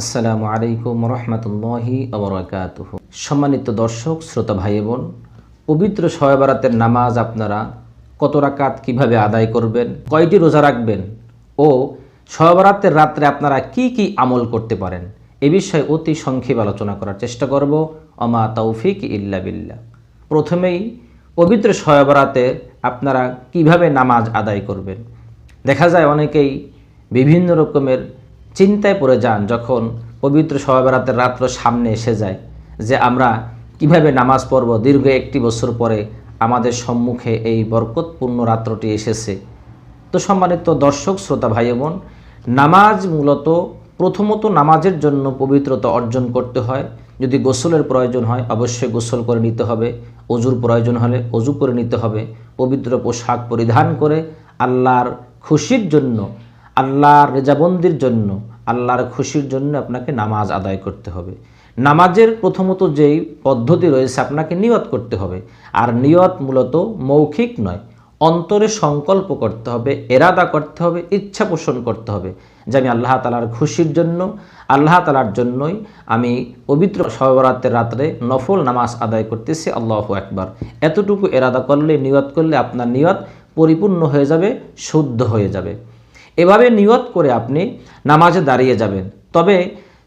আসসালামু আলাইকুম রহমতুল্লাহি আবরাকাত সম্মানিত দর্শক, শ্রোতা ভাই বোন পবিত্র শয়বারাতের নামাজ আপনারা কত রাকাত কীভাবে আদায় করবেন, কয়টি রোজা রাখবেন ও শয়বারাতের রাত্রে আপনারা কি কি আমল করতে পারেন, এ বিষয়ে অতি সংক্ষেপ আলোচনা করার চেষ্টা করব। অমা তৌফিক ইল্লা বিল্লাহ। প্রথমেই, পবিত্র শয়ে আপনারা কীভাবে নামাজ আদায় করবেন? দেখা যায় অনেকেই বিভিন্ন রকমের চিন্তায় পড়ে যান যখন পবিত্র সবাবেরাতের রাত্র সামনে এসে যায় যে আমরা কীভাবে নামাজ পড়ব দীর্ঘ একটি বছর পরে আমাদের সম্মুখে এই বরকতপূর্ণ রাত্রটি এসেছে। তো সম্মানিত দর্শক, শ্রোতা, ভাই বোন, নামাজ মূলত প্রথমত নামাজের জন্য পবিত্রতা অর্জন করতে হয়। যদি গোসলের প্রয়োজন হয়, অবশ্যই গোসল করে নিতে হবে, অজুর প্রয়োজন হলে অজু করে নিতে হবে, পবিত্র পোশাক পরিধান করে আল্লাহর খুশির জন্য আল্লাহর রেজাবন্দির জন্য, আল্লাহর খুশির জন্য আপনাকে নামাজ আদায় করতে হবে। নামাজের প্রথমত যেই পদ্ধতি রয়েছে আপনাকে নিয়ত করতে হবে। আর নিয়ত মূলত মৌখিক নয়, অন্তরে সংকল্প করতে হবে, এরাদা করতে হবে, ইচ্ছা পোষণ করতে হবে যে আমি আল্লাহ তালার খুশির জন্য, আল্লাহ তালার জন্যই আমি পবিত্র সবরাতের রাত্রে নফল নামাজ আদায় করতেছি, আল্লাহ একবার এতটুকু এরাদা করলে, নিয়ত করলে আপনার নিয়ত পরিপূর্ণ হয়ে যাবে, শুদ্ধ হয়ে যাবে। এভাবে নিয়ত করে আপনি নামাজে দাঁড়িয়ে যাবেন। তবে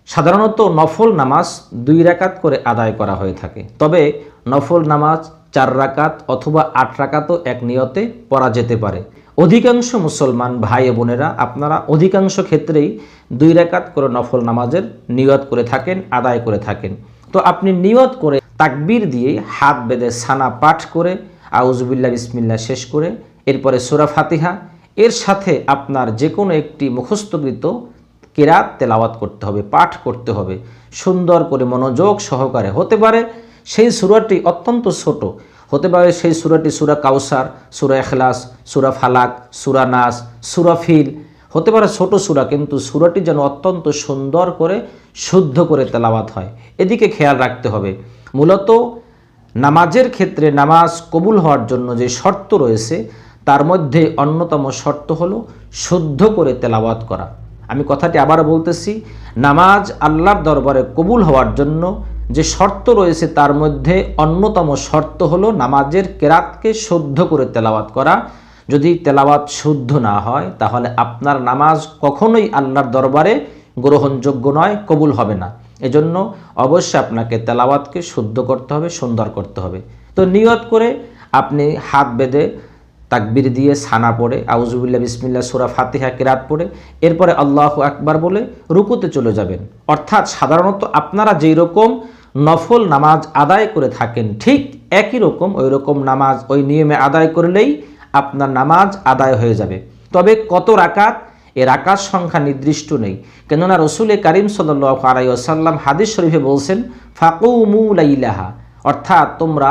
সাধারণত নফল নামাজ দুই রাকাত করে আদায় করা হয়ে থাকে। তবে নফল নামাজ চার রাকাত অথবা আট রাকাতও এক নিয়তে পড়া যেতে পারে। অধিকাংশ মুসলমান ভাই বোনেরা আপনারা অধিকাংশ ক্ষেত্রেই দুই রাকাত করে নফল নামাজের নিয়ত করে থাকেন, আদায় করে থাকেন। তো আপনি নিয়ত করে তাকবির দিয়ে হাত বেঁধে সানা পাঠ করে আউজবিল্লা বিসমিল্লা শেষ করে এরপরে সুরা ফাতিহা এর সাথে আপনার যে কোনো একটি মুখস্থকৃত কেরাত তেলাওয়াত করতে হবে, পাঠ করতে হবে। সুন্দর করে মনোযোগ সহকারে হতে পারে। সেই সুরাটি অত্যন্ত ছোট। হতে পারে সেই সুরাটি সুরা কাউসার সুরা এখলাস সুরা ফালাক, সুরা নাস, সুরা ফিল। হতে পারে ছোট সুরা, কিন্তু সুরাটি যেন অত্যন্ত সুন্দর করে, শুদ্ধ করে তেলাওয়াত হয়। এদিকে খেয়াল রাখতে হবে। মূলত নামাজের ক্ষেত্রে নামাজ কবুল হওয়ার জন্য যে শর্ত রয়েছে তার মধ্যে অন্যতম শর্ত হলো শুদ্ধ করে তেলাওয়াত করা। আমি কথাটি আবার বলতেছি, নামাজ আল্লাহর দরবারে কবুল হওয়ার জন্য যে শর্ত রয়েছে তার মধ্যে অন্যতম শর্ত হলো নামাজের কেরাতকে শুদ্ধ করে তেলাওয়াত করা। যদি তেলাওয়াত শুদ্ধ না হয়, তাহলে আপনার নামাজ কখনোই আল্লাহর দরবারে গ্রহণযোগ্য নয়, কবুল হবে না। এজন্য অবশ্যই আপনাকে তেলাওয়াতকে শুদ্ধ করতে হবে, সুন্দর করতে হবে। তো নিয়ত করে আপনি হাত বেঁধে তাকবির দিয়ে ছানা পড়ে আউজুবিল্লা বিসমিল্লা সুরা ফাতিহা কেরাত পড়ে, এরপরে আল্লাহ আকবার বলে রুকুতে চলে যাবেন। অর্থাৎ সাধারণত আপনারা যেই রকম নফল নামাজ আদায় করে থাকেন, ঠিক একই রকম ওই রকম নামাজ ওই নিয়মে আদায় করলেই আপনার নামাজ আদায় হয়ে যাবে। তবে কত রাকাত? এর আকাশ সংখ্যা নির্দিষ্ট নেই। কেননা রসুল করিম সাল্লাহ আলাইসাল্লাম হাদিস শরীফে বলছেন ফাকুমুলাইলাহা অর্থাৎ তোমরা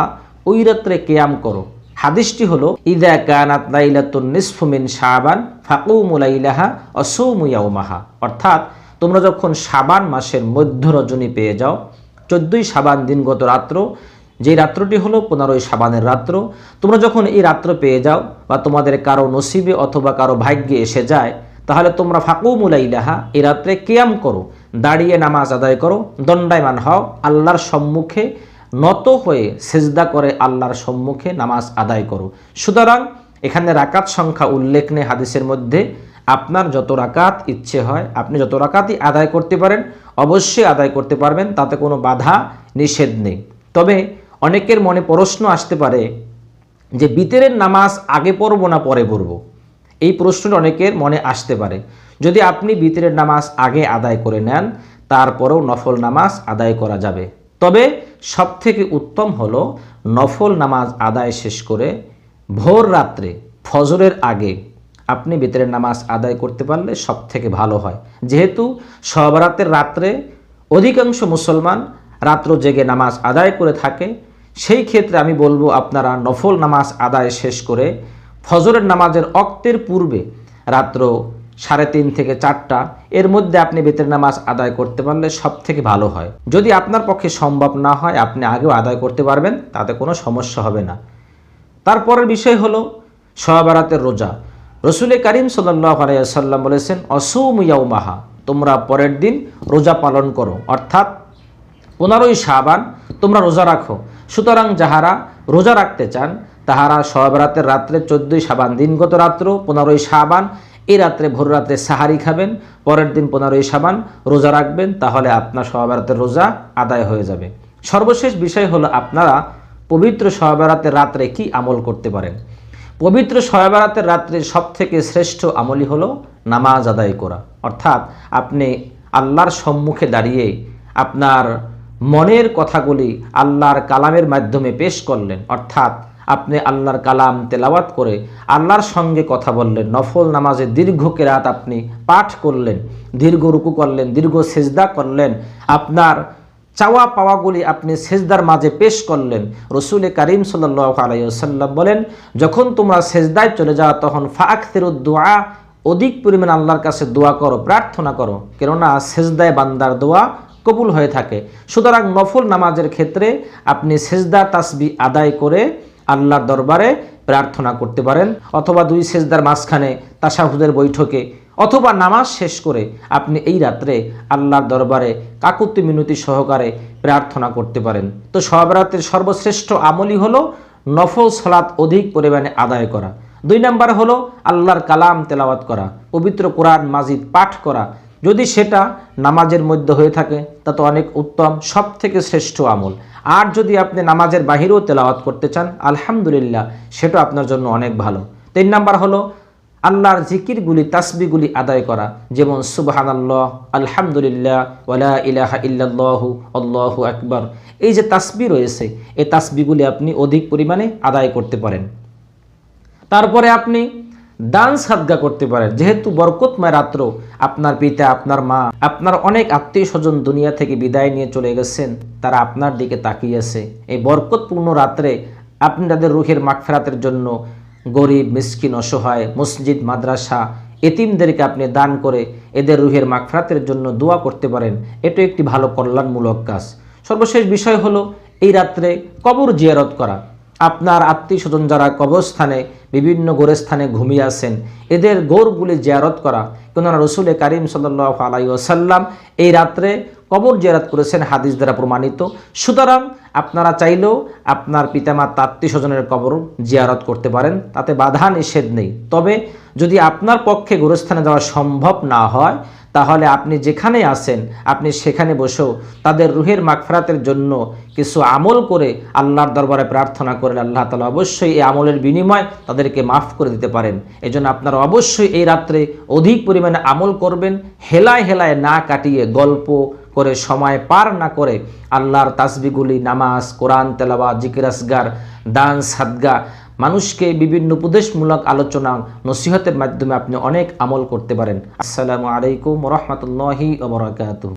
ওই রাত্রে কেয়াম করো। হাদিসটি হলো, ইদা কানাত লাইলাতুন নিসফু মিন শাবান ফাকুমু লাইলাহা ফাকুমুলাইলাহা অসৌমুয়াউমাহা অর্থাৎ, তোমরা যখন শাবান মাসের মধ্য রজনী পেয়ে যাও, চোদ্দই শাবান দিনগত রাত্র, যেই রাত্রটি হলো পনেরোই সাবানের রাত্র, তোমরা যখন এই রাত্র পেয়ে যাও বা তোমাদের কারও নসিবে অথবা কারও ভাগ্যে এসে যায়, তাহলে তোমরা ফাকুমুলাইলাহা এই রাত্রে কেয়াম করো, দাঁড়িয়ে নামাজ আদায় করো, দণ্ডায়মান হও, আল্লাহর সম্মুখে নত হয়ে সেজদা করে আল্লাহর সম্মুখে নামাজ আদায় করো। সুতরাং এখানে রাকাত সংখ্যা উল্লেখ নেই হাদিসের মধ্যে। আপনার যত রাকাত ইচ্ছে হয়, আপনি যত রাকাতই আদায় করতে পারেন, অবশ্যই আদায় করতে পারবেন, তাতে কোনো বাধা নিষেধ নেই। তবে অনেকের মনে প্রশ্ন আসতে পারে যে বিতেরের নামাজ আগে পড়ব না পরে পড়ব? এই প্রশ্নটা অনেকের মনে আসতে পারে। যদি আপনি বিতরের নামাজ আগে আদায় করে নেন, তারপরেও নফল নামাজ আদায় করা যাবে। তবে সব থেকে উত্তম হলো নফল নামাজ আদায় শেষ করে ভোর রাত্রে ফজরের আগে আপনি বেতরের নামাজ আদায় করতে পারলে সব থেকে ভালো হয়। যেহেতু সবরাতের রাত্রে অধিকাংশ মুসলমান রাত্র জেগে নামাজ আদায় করে থাকে, সেই ক্ষেত্রে আমি বলব আপনারা নফল নামাজ আদায় শেষ করে ফজরের নামাজের অক্তের পূর্বে রাত্র সাড়ে তিন থেকে চারটা, এর মধ্যে আপনি বেতের নামাজ আদায় করতে পারলে সব থেকে ভালো হয়। যদি আপনার পক্ষে সম্ভব না হয়, আপনি আগেও আদায় করতে পারবেন, তাতে কোনো সমস্যা হবে না। তারপরের বিষয় হলো সহবারাতের রোজা। রসুল করিম সাল্লাহ আলাইসাল্লাম বলেছেন অসৌমিয়াউমাহা তোমরা পরের দিন রোজা পালন করো। অর্থাৎ পনেরোই সাবান তোমরা রোজা রাখো। সুতরাং যাহারা রোজা রাখতে চান, তাহারা সহবরাতের রাত্রে চোদ্দোই সাবান দিনগত রাত্র, পনেরোই সাবান এই রাত্রে ভোর রাত্রে সাহারি খাবেন, পরের দিন পনেরোই সাবান রোজা রাখবেন, তাহলে আপনার সহবরাতের রোজা আদায় হয়ে যাবে। সর্বশেষ বিষয় হলো আপনারা পবিত্র সহবরাতের রাত্রে কি আমল করতে পারেন? পবিত্র সহবরাতের রাত্রে সব থেকে শ্রেষ্ঠ আমলই হলো নামাজ আদায় করা। অর্থাৎ আপনি আল্লাহর সম্মুখে দাঁড়িয়ে আপনার মনের কথাগুলি আল্লাহর কালামের মাধ্যমে পেশ করলেন। অর্থাৎ আপনি আল্লাহর কালাম তেলাওয়াত করে আল্লাহর সঙ্গে কথা বললেন, নফল নামাজে দীর্ঘ কেরাত আপনি পাঠ করলেন, দীর্ঘ রুকু করলেন, দীর্ঘ সেজদা করলেন, আপনার চাওয়া পাওয়াগুলি আপনি সেজদার মাঝে পেশ করলেন। রসুলে করিম সাল্লাহ আলাইসাল্লাম বলেন, যখন তোমরা সেজদায় চলে যাও, তখন ফাক দোয়া অধিক পরিমাণ আল্লাহর কাছে দোয়া করো, প্রার্থনা করো। কেননা সেজদায় বান্দার দোয়া কবুল হয়ে থাকে। সুতরাং নফল নামাজের ক্ষেত্রে আপনি সেজদা, তাসবি আদায় করে আল্লাহর দরবারে প্রার্থনা করতে পারেন অথবা দুই সেজদার মাঝখানে তাসাহুদের বৈঠকে অথবা নামাজ শেষ করে আপনি এই রাত্রে আল্লাহর দরবারে কাকুতি মিনতি সহকারে প্রার্থনা করতে পারেন। তো সবরাতের সর্বশ্রেষ্ঠ আমলই হলো নফল সলাৎ অধিক পরিমাণে আদায় করা। দুই নাম্বার হলো আল্লাহর কালাম তেলাওয়াত করা, পবিত্র কোরআন মাজিদ পাঠ করা যদি সেটা নামাজের মধ্যে হয়ে থাকে, তা তো অনেক উত্তম সব থেকে শ্রেষ্ঠ আমল। আর যদি আপনি নামাজের বাহিরেও তেলাওয়াত করতে চান, আলহামদুলিল্লাহ, সেটা আপনার জন্য অনেক ভালো। তিন নাম্বার হলো, আল্লাহর জিকিরগুলি তাসবিগুলি আদায় করা। যেমন সুবাহান আল্লাহ আলহামদুলিল্লাহ ওলা ইলাহা ইল্লাল্লাহু, আল্লাহু আকবর। এই যে তাসবি রয়েছে, এই তাসবিগুলি আপনি অধিক পরিমাণে আদায় করতে পারেন। তারপরে আপনি দান সাদগা করতে পারেন যেহেতু বরকতময় রাত্র আপনার পিতা, আপনার মা, আপনার অনেক আত্মীয় স্বজন দুনিয়া থেকে বিদায় নিয়ে চলে গেছেন, তারা আপনার দিকে তাকিয়ে আছে। এই বরকতপূর্ণ রাত্রে আপনি তাদের রুহের মাগফেরাতের জন্য গরিব, মিসকিন, অসহায়, মসজিদ, মাদ্রাসা, এতিমদেরকে আপনি দান করে এদের রুহের মাগফেরাতের জন্য দোয়া করতে পারেন। এটা একটি ভালো কল্যাণমূলক কাজ। সর্বশেষ বিষয় হলো, এই রাত্রে কবর জিয়ারত করা। আপনার আত্মীয় স্বজন যারা কবরস্থানে বিভিন্ন গোরস্থানে ঘুমিয়ে আসেন। এদের গোরগুলি জিয়ারত করা। কেননা রসুলে কারিম সাল্লাহ আলাই ওসাল্লাম এই রাত্রে কবর জিয়ারত করেছেন হাদিস দ্বারা প্রমাণিত। সুতরাং আপনারা চাইলেও আপনার পিতামাতা আত্মীয় স্বজনের কবর জিয়ারত করতে পারেন, তাতে বাধা নিষেধ নেই। তবে যদি আপনার পক্ষে গোরস্থানে যাওয়া সম্ভব না হয়, তাহলে আপনি যেখানে আসেন আপনি সেখানে বসেও তাদের রুহের মাগফরাতের জন্য কিছু আমল করে আল্লাহর দরবারে প্রার্থনা করেন আল্লাহ তালা অবশ্যই এই আমলের বিনিময় তাদেরকে মাফ করে দিতে পারেন। এজন্য আপনারা অবশ্যই এই রাত্রে অধিক পরিমাণে আমল করবেন, হেলায় হেলায় না কাটিয়ে গল্প করে, সময় পার না করে আল্লাহর তাসবিগুলি নামাজ, কোরআন তেলাওয়া জিকিরাসগার দান, সাদগা, মানুষকে বিভিন্ন উপদেশমূলক আলোচনা, নসিহতের মাধ্যমে আপনি অনেক আমল করতে পারেন। আসসালামু আলাইকুম রহমতুল্লাহি ওবরাকাতু